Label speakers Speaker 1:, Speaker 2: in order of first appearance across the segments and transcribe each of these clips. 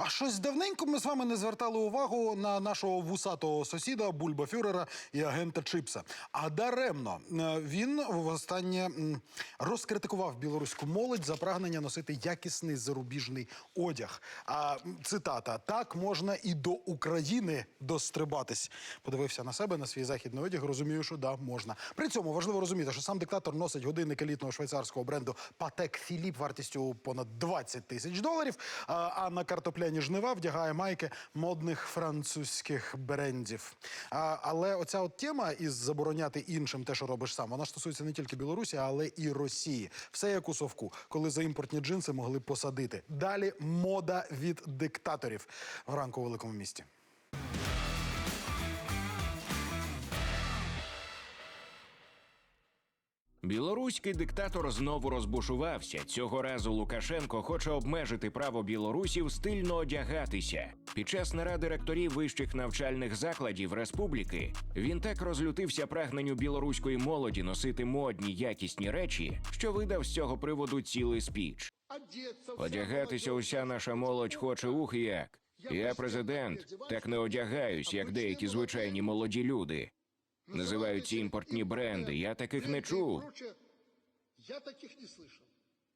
Speaker 1: А щось давненько ми з вами не звертали увагу на нашого вусатого сусіда Бульба Фюрера і агента Чипса. А даремно Е, він востаннє м, розкритикував білоруську молодь за прагнення носити якісний зарубіжний одяг. А цитата: так можна і до України дострибатись. Подивився на себе на свій західний одяг. Розумію, що да, можна. При цьому важливо розуміти, що сам диктатор носить годинник елітного швейцарського бренду Патек Філіп вартістю понад 20 тисяч доларів. А, на картопляні жнива вдягає майки модних французьких брендів. А, але оця от тема із забороняти іншим те, що робиш сам, вона стосується не тільки Білорусі, але і Росії. Все як у совку, коли за імпортні джинси могли посадити. Далі мода від диктаторів в ранку у великому місті.
Speaker 2: Білоруський диктатор знову розбушувався. Цього разу Лукашенко хоче обмежити право білорусів стильно одягатися. Під час наради ректорів вищих навчальних закладів республіки він так розлютився прагненню білоруської молоді носити модні якісні речі, що видав з цього приводу цілий спіч. Одягатися уся наша молодь хоче ух як. Я президент, так не одягаюсь, як деякі звичайні молоді люди. Називають ці імпортні бренди. Я таких не чув.
Speaker 3: Я таких не слышав.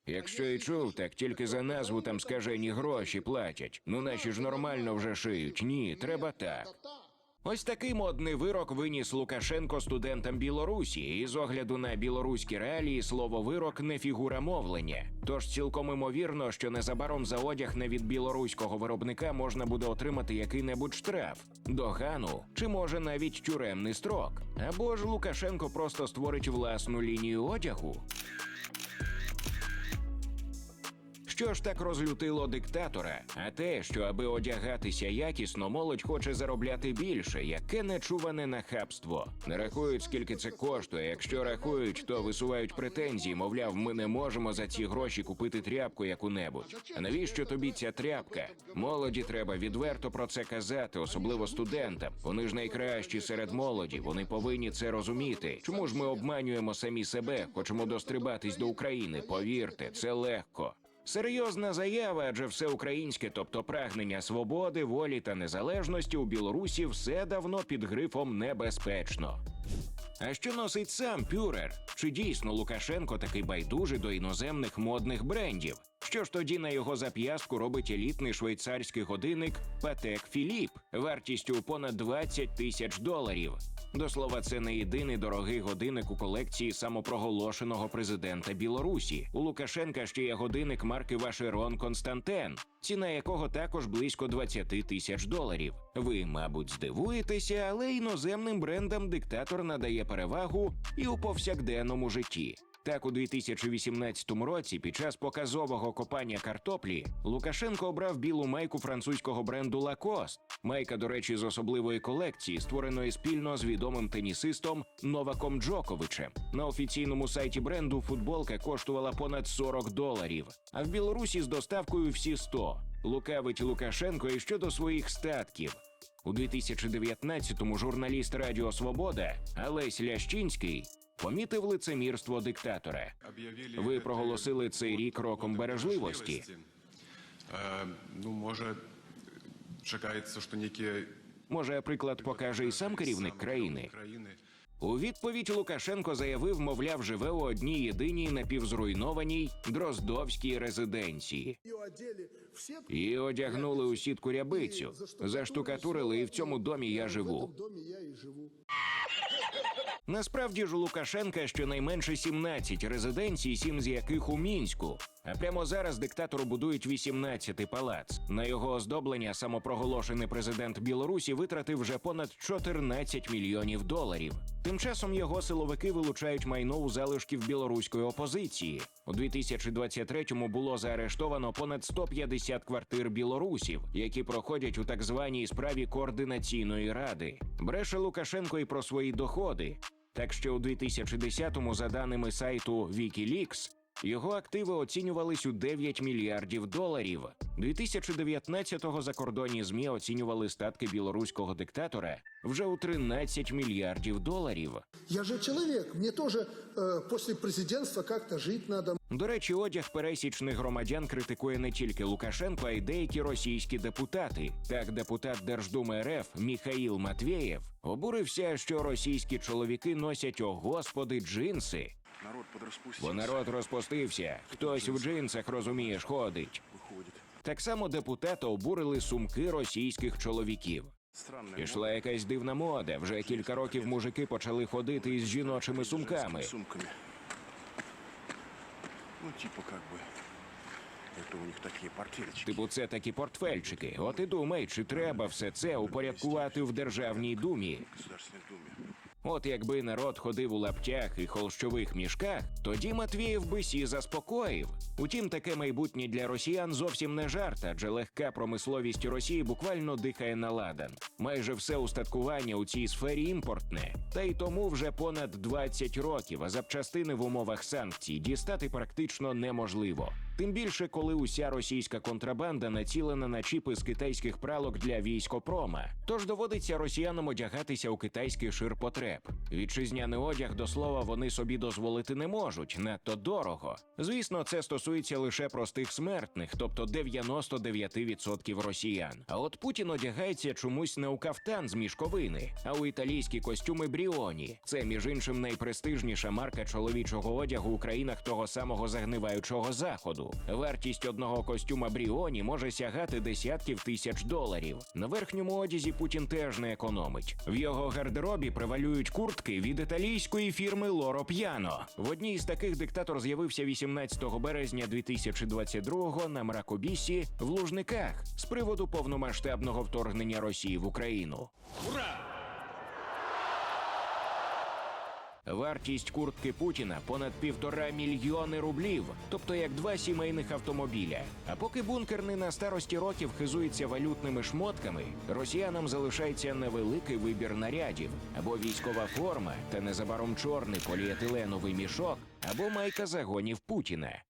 Speaker 2: Якщо і чув, так тільки за назву там скажені гроші платять. Ну наші ж нормально вже шиють. Ні, треба так. Ось такий модний вирок виніс Лукашенко студентам Білорусі, і з огляду на білоруські реалії слово вирок не фігура мовлення. Тож цілком імовірно, що незабаром за одяг не від білоруського виробника можна буде отримати який-небудь штраф, догану чи може навіть тюремний строк. Або ж Лукашенко просто створить власну лінію одягу. Що ж так розлютило диктатора? А те, що аби одягатися якісно, молодь хоче заробляти більше, яке нечуване нахабство. Не рахують, скільки це коштує. Якщо рахують, то висувають претензії. Мовляв, ми не можемо за ці гроші купити тряпку яку-небудь. А навіщо тобі ця тряпка? Молоді треба відверто про це казати, особливо студентам. Вони ж найкращі серед молоді. Вони повинні це розуміти. Чому ж ми обманюємо самі себе? Хочемо дострибатись до України. Повірте, це легко. Серйозна заява, адже все українське, тобто прагнення свободи, волі та незалежності у Білорусі все давно під грифом небезпечно. А що носить сам Пюрер? Чи дійсно Лукашенко такий байдужий до іноземних модних брендів? Що ж тоді на його зап'ястку робить елітний швейцарський годинник Патек Філіп вартістю понад 20 тисяч доларів? До слова, це не єдиний дорогий годинник у колекції самопроголошеного президента Білорусі. У Лукашенка ще є годинник марки Вашерон Константен, ціна якого також близько 20 тисяч доларів. Ви, мабуть, здивуєтеся, але іноземним брендам диктатор надає перевагу і у повсякденному житті. Так, у 2018 році, під час показового копання картоплі, Лукашенко обрав білу майку французького бренду Lacoste. Майка, до речі, з особливої колекції, створеної спільно з відомим тенісистом Новаком Джоковичем. На офіційному сайті бренду футболка коштувала понад 40 доларів, а в Білорусі з доставкою всі 100. Лукавить Лукашенко і щодо своїх статків. У 2019-му журналіст Радіо Свобода Олесь Лящинський помітив лицемірство диктатора. Ви проголосили цей рік роком бережливості.
Speaker 4: Е, Ну, може, чекається, що некі
Speaker 2: Може, приклад покаже і сам керівник країни.
Speaker 4: країни.
Speaker 2: У відповідь Лукашенко заявив, мовляв, живе у одній єдиній напівзруйнованій Дроздовській резиденції. І одягнули у сітку рябицю, заштукатурили, і в цьому домі я живу. Насправді ж у Лукашенка щонайменше 17 резиденцій, сім з яких у мінську. А прямо зараз диктатору будують 18-й палац. На його оздоблення самопроголошений президент Білорусі витратив вже понад 14 мільйонів доларів. Тим часом його силовики вилучають майно у залишків білоруської опозиції. У 2023-му було заарештовано понад 150 квартир білорусів, які проходять у так званій справі координаційної ради. Бреше Лукашенко і про свої доходи. Так що у 2010-му, за даними сайту Wikileaks, Його активи оцінювались у 9 мільярдів доларів. 2019-го закордонні змі оцінювали статки білоруського диктатора вже у 13 мільярдів доларів.
Speaker 3: Я же человек, мне тоже э, после президентства как-то жить надо.
Speaker 2: До речі, одяг пересічних громадян критикує не тільки Лукашенко, а й деякі російські депутати. Так, депутат Держдуми РФ Міхаїл Матвєєв обурився, що російські чоловіки носять о господи джинси.
Speaker 5: Народ подраспустился.
Speaker 2: Бо народ розпустився. Хтось в джинсах розумієш, ходить.
Speaker 5: выходит.
Speaker 2: Так само депутата обурили сумки російських чоловіків.
Speaker 5: Странная
Speaker 2: Пішла якась дивна мода. Вже кілька років мужики почали ходити із жіночими сумками.
Speaker 5: сумками. Ну, типа как бы. Это у них такие портфельчики.
Speaker 2: Типу, це такі портфельчики. От і думай, чи треба все це упорядкувати в державній думі. От якби народ ходив у лаптях і холщових мішках, тоді Матвієв би сі заспокоїв. Утім, таке майбутнє для росіян зовсім не жарт, адже легка промисловість Росії буквально дихає на ладан. Майже все устаткування у цій сфері імпортне. Та й тому вже понад 20 років, а запчастини в умовах санкцій дістати практично неможливо. Тим більше, коли уся російська контрабанда націлена на чіпи з китайських пралок для військопрома. Тож доводиться росіянам одягатися у китайський ширпотреб. Вітчизняний одяг до слова вони собі дозволити не можуть, надто дорого. Звісно, це стосується лише простих смертних, тобто 99% росіян. А от Путін одягається чомусь не у кафтан з мішковини, а у італійські костюми Бріоні. Це між іншим найпрестижніша марка чоловічого одягу у країнах того самого загниваючого заходу. Вартість одного костюма Бріоні може сягати десятків тисяч доларів. На верхньому одязі Путін теж не економить. В його гардеробі превалюють куртки від італійської фірми Лоро П'яно. В одній з таких диктатор з'явився 18 березня 2022-го на мракобісі в Лужниках з приводу повномасштабного вторгнення Росії в Україну. Вартість куртки Путіна понад півтора мільйони рублів, тобто як два сімейних автомобіля. А поки бункерний на старості років хизується валютними шмотками, росіянам залишається невеликий вибір нарядів або військова форма та незабаром чорний поліетиленовий мішок, або майка загонів Путіна.